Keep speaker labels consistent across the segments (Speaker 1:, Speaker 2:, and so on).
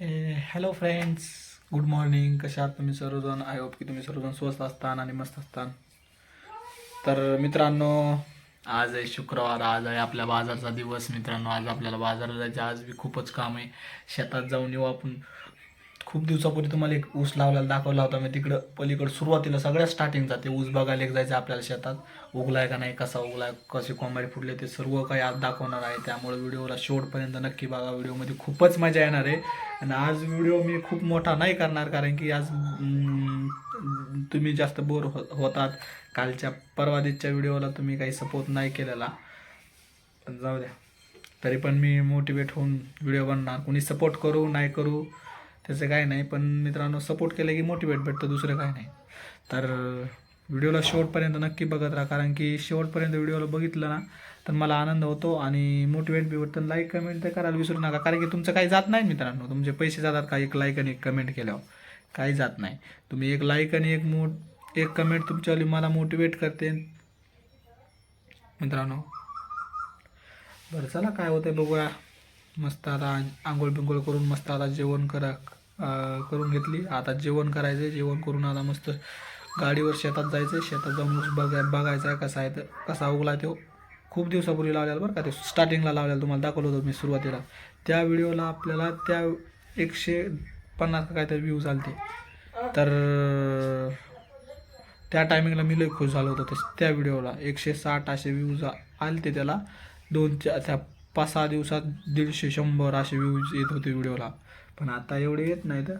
Speaker 1: Hello friends good morning कशा आहात तुम्ही सर्वजण? आय होप की तुम्ही सर्वजण स्वस्त असतान आणि मस्त असतान. तर मित्रांनो आज आहे शुक्रवार. आज आहे आपल्या बाजारचा दिवस मित्रांनो. आज आपल्याला बाजारात जायचं आज बी खूपच काम आहे. शेतात जाऊन येऊ आपण. खूप दिवसापूर्वी तुम्हाला एक ऊस लावलेला दाखवला होता. मी तिकडं पलीकडं सुरुवातीला सगळ्या स्टार्टिंग जाते. ऊस बघायला एक जायचं आपल्याला शेतात. उगलाय का नाही कसा उगलाय कसे कोंबाडी फुटले ते सर्व काही आज दाखवणार आहे. त्यामुळे व्हिडिओला शेवटपर्यंत नक्की बघा. व्हिडिओमध्ये खूपच मजा येणार आहे. आणि आज व्हिडिओ मी खूप मोठा नाही करणार कारण की आज तुम्ही जास्त बोर हो होतात. कालच्या परवादीच्या व्हिडिओला तुम्ही काही सपोर्ट नाही केलेला. जाऊ द्या. तरी पण मी मोटिवेट होऊन व्हिडिओ बनणार. कोणी सपोर्ट करू नाही करू त्याचं काय नाही पण मित्रांनो सपोर्ट केलं की मोटिवेट भेटतं दुसरं काय नाही. तर व्हिडिओला शेवटपर्यंत नक्की बघत राहा कारण की शेवटपर्यंत व्हिडिओला बघितलं ना तर मला आनंद होतो आणि मोटिवेट बी होतं. लाईक कमेंट तर करायला विसरू नका कारण की तुमचं काही जात नाही मित्रांनो. तुमचे पैसे जातात का एक लाईक आणि एक कमेंट केल्यावर? काही जात नाही. तुम्ही एक लाईक आणि एक मो एक कमेंट तुमच्यावाली मला मोटिवेट करते. मित्रांनो. बरं चला काय होतंय बघूया. मस्त आता आंघोळ बिंघोळ करून मस्त आता जेवण करा. करून घेतली. आता जेवण करायचं जेवण करून आता मस्त गाडीवर शेतात जायचं शेतात जाऊन ऊस बघाय बघायचा आहे कसा आहे तर कसा उगला तो. खूप दिवसापूर्वी लावलेला बरं का ते. स्टार्टिंगला लावलेला तुम्हाला दाखवलं होतं मी सुरुवातीला. त्या व्हिडिओला आपल्याला त्या एकशे पन्नास काहीतरी व्ह्यूज आलते. तर त्या टायमिंगला मी लई खुश झालो होतो ते- त्या व्हिडिओला. एकशे साठ असे व्ह्यूज आलते त्याला. दोन चार त्या पाच सहा दिवसात दीडशे शंभर असे व्ह्यूज येत होते व्हिडिओला. पण आता एवढे येत नाहीत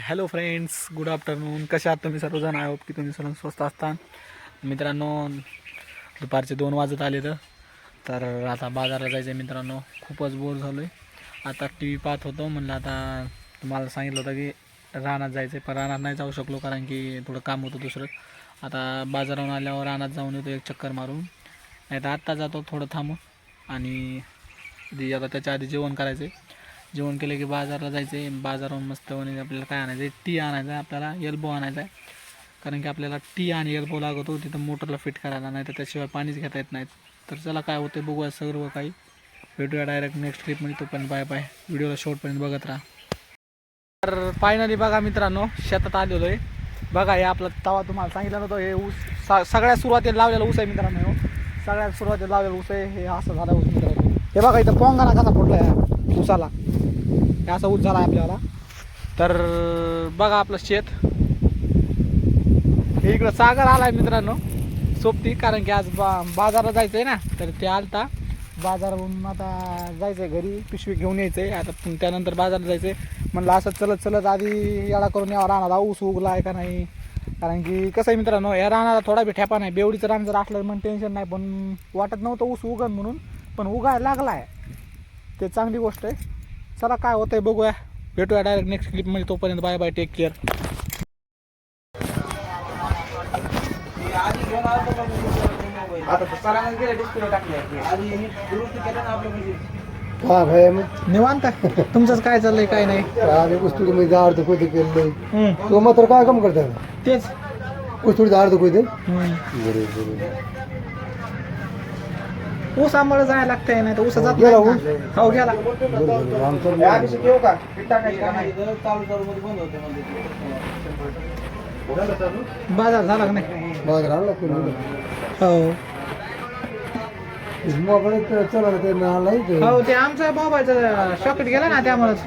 Speaker 1: हॅलो फ्रेंड्स गुड आफ्टरनून कशा आहात तुम्ही? सर्वजण आय होप की तुम्ही सर्व स्वस्त असता. मित्रांनो दुपारचे दोन वाजत आले तर. तर आता बाजारात जायचं आहे मित्रांनो. खूपच बोर झालो आहे आता टी व्ही पाहत होतो. म्हणलं आता तुम्हाला सांगितलं होतं की रानात जायचं आहे पण रानात नाही जाऊ शकलो कारण की थोडं काम होतं दुसरं. आता बाजारावरून आल्यावर रानात जाऊन येतो एक चक्कर मारून. नाही तर आत्ता जातो थोडं थांबून आणि ती आता त्याच्या आधी जेवण करायचं आहे जेवण केलं की बाजारला जायचं आहे बाजारावरून मस्त म्हणजे आपल्याला काय आणायचं आहे टी आणायचं आहे आपल्याला एल्बो आणायचा आहे. कारण की आपल्याला टी आणि एल्बो लागतो तिथं मोटरला फिट करायला नाही तर त्याशिवाय पाणीच घेता येत नाहीत. तर चला काय होतं बघूया सर्व काही. भेटूया डायरेक्ट नेक्स्ट क्लिपमध्ये तोपर्यंत बाय बाय व्हिडिओला शॉर्टपर्यंत बघत राहा. तर फायनली बघा मित्रांनो शेतात आलेलो आहे बघा हे आपला तवा तुम्हाला सांगितलं नव्हतं हे ऊस सगळ्यात सुरुवातीला लावलेला ऊस आहे मित्रांनो. सगळ्यात सुरुवातीला लावलेला ऊस आहे. हे असं झालं ऊस मित्रांनो. हे बघा इथं पोंगाना कसा फुटला आहे ऊसाला हे असा ऊस झाला आपल्याला. तर बघा आपलं शेत. हे इकडं सागर आलाय मित्रांनो. सोबती कारण की आज बा बाजारात जायचं आहे ना तर ते आलता. बाजारावरून आता जायचं आहे घरी पिशवी घेऊन यायचं आहे आता त्यानंतर बाजारात जायचं आहे म्हणलं असं चलत चलत आधी याडा करून यावं राहणार ऊस उगला आहे का नाही? कारण की कसं आहे मित्रांनो या रानाला थोडा बी ठेपा नाही. बेवडीचं रान जर असलं मग टेन्शन नाही. पण वाटत नव्हतं ऊस उगन म्हणून. पण उगायला लागला आहे ते चांगली गोष्ट आहे. चला काय होतंय बघूया. भेटूया डायरेक्ट नेक्स्ट क्लिपमध्ये तोपर्यंत बाय बाय टेक केअर
Speaker 2: हा भाई मग
Speaker 1: निवांत आहे. तुमचंच काय चाललंय काय नाही?
Speaker 2: आम्ही उस्तुडी मध्ये अर्ध कोयते केलं
Speaker 1: हम्म,
Speaker 2: तो मात्र काय काम करता
Speaker 1: तेच.
Speaker 2: उस्तुडीत अर्ध कोयते
Speaker 1: हम्म.
Speaker 2: बरोबर.
Speaker 1: ऊस आंबळ जायला लागतंय नाही तर ऊस जात
Speaker 2: गेला
Speaker 1: नाही. ना. हो गेला.
Speaker 2: आमचं
Speaker 1: बाजार झाला का नाही? हो. हो ते आमचा मोबाईलचा शॉकेट गेला ना त्यामुळेच.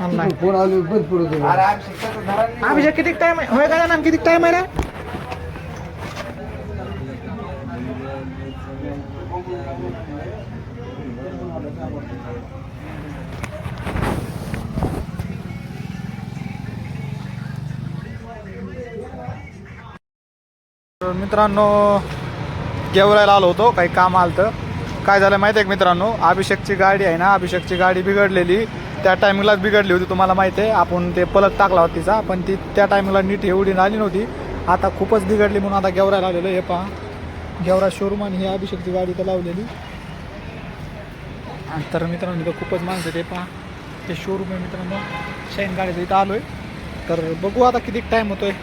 Speaker 1: आणलाय
Speaker 2: फोन आलो बंद पडत होता.
Speaker 1: अभिषेक किती टाइम आहे? होय का ना किती टाइम आहे रे? मित्रांनो गेवरायला आलो होतो काही काम आलं तर काय झालं माहिती आहे का मित्रांनो? अभिषेकची गाडी आहे ना अभिषेकची गाडी बिघडलेली. त्या टायमिंगलाच बिघडली होती तुम्हाला माहिती आहे. आपण ते पलक टाकला होता तिचा पण ती त्या टायमिंगला नीट एवढी आली नव्हती. आता खूपच बिघडली म्हणून आता गेवरायला आलेलो हे पहा. गेवरा शोरूम आणि ही अभिषेकची गाडी इथं लावलेली. तर मित्रांनो इथं खूपच माणसं ते पहा. ते शोरूम आहे मित्रांनो. शाईन गाडीचं इथं आलो आहे तर बघू आता किती टाईम होतो आहे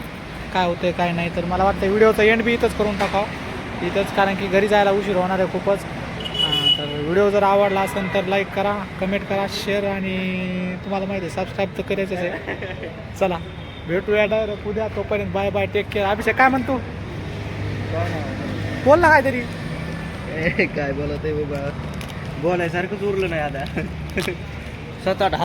Speaker 1: काय होतं आहे काय नाही. तर मला वाटतं व्हिडिओचा एंड बी इथंच करून टाकावं. इथंच कारण की घरी जायला उशीर होणार आहे खूपच. तर व्हिडिओ जर आवडला असेल तर लाईक करा कमेंट करा शेअर आणि तुम्हाला माहिती आहे सबस्क्राईब तर करायचंच आहे. चला भेटूया डायरेक्ट उद्या. तोपर्यंत bye bye take care Abhishek काय म्हणतो? बोल ना काहीतरी.
Speaker 2: काय बोलत आहे बाबा? बोलायसारखंच उरलं नाही आता. स्वतः